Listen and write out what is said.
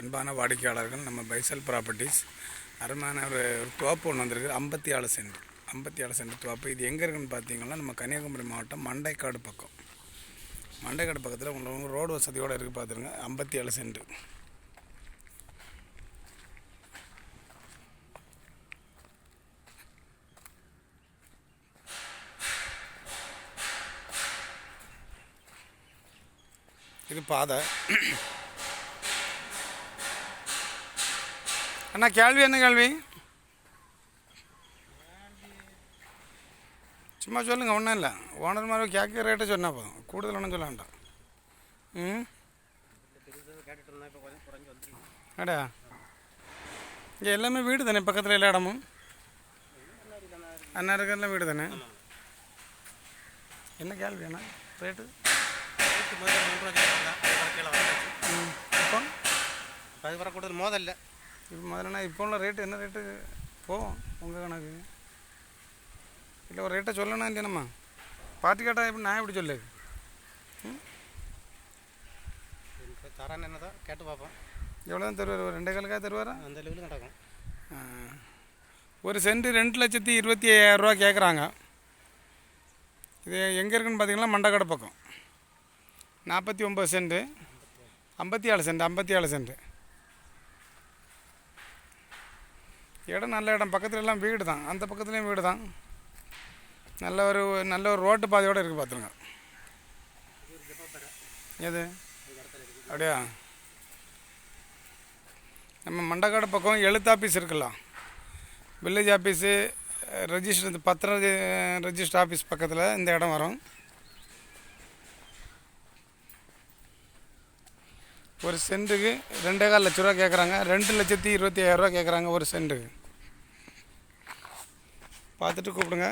அன்பான வாடிக்கையாளர்கள் நம்ம பைசல் ப்ராப்பர்ட்டிஸ் அருமையான ஒரு ஒரு தோப்பு ஒன்று வந்திருக்கு. ஐம்பத்தி ஏழு சென்ட். ஐம்பத்தி ஏழு சென்ட் தோப்பு இது எங்கே இருக்குன்னு பார்த்தீங்கன்னா நம்ம கன்னியாகுமரி மாவட்டம் மண்டைக்காடு பக்கம். மண்டைக்காடு பக்கத்தில் உங்களுக்கு ரோடு வசதியோடு இருக்குது பார்த்துருங்க ஐம்பத்தி ஏழு சென்ட். இது பாதை. அண்ணா கேள்வி என்ன கேள்வி? சும்மா சொல்லுங்கள் ஒன்றும் இல்லை. ஓனர் மாதிரி கேட்க ரேட்டை சொன்னால் போதும். கூடுதல் ஒன்றும் சொல்ல வேண்டாம். ம்? அடா இங்கே எல்லாமே வீடு தானே பக்கத்தில் எல்லா இடமும்? அண்ணா இருக்கிறதுல வீடு தானே? என்ன கேள்வி அண்ணா? ரேட்டு ம் இப்போ? அது வர கூடுதல் மோதல்ல இப்போ முதல்ல இப்போ உள்ள ரேட்டு என்ன ரேட்டு போவோம் உங்கள் கணக்கு. இல்லை ஒரு ரேட்டை சொல்லணும் இல்லையானம்மா பார்த்து கேட்டால் எப்படி நான் எப்படி சொல்லு தரான் என்னதான் கேட்டு பார்ப்போம். எவ்வளோ தான் தருவார்? ஒரு ரெண்டே காலுக்காக தருவாரா? அந்த லெவலில் நடக்கும். ஒரு சென்ட் ரெண்டு லட்சத்தி இருபத்தி ஐயாயிரரூவா கேட்குறாங்க இது எங்கே இருக்குன்னு பார்த்தீங்கன்னா மண்டக்கடை பக்கம். நாற்பத்தி ஒம்பது சென்ட்டு ஐம்பத்தி ஏழு சென்ட் ஐம்பத்தி ஏழு சென்ட் இடம் நல்ல இடம். பக்கத்துல எல்லாம் வீடு தான் அந்த பக்கத்துலேயும் வீடு தான் நல்ல ஒரு நல்ல ஒரு ரோட்டு பாதையோடு இருக்குது பார்த்துருங்க எது? அப்படியா? நம்ம மண்டக்காடு பக்கம் எழுத்து ஆஃபீஸ் இருக்குல்ல. வில்லேஜ் ஆஃபீஸு ரெஜிஸ்டர் பத்திர ரெஜிஸ்டர் ஆஃபீஸ் பக்கத்தில் இந்த இடம் வரும். ஒரு சென்ட்டுக்கு ரெண்டே கால் லட்ச ரூபா கேட்குறாங்க ரெண்டு லட்சத்தி இருபத்தி ஐயாயிரரூவா கேட்குறாங்க ஒரு சென்ட்டுக்கு. பார்த்துட்டு கூப்பிடுங்க.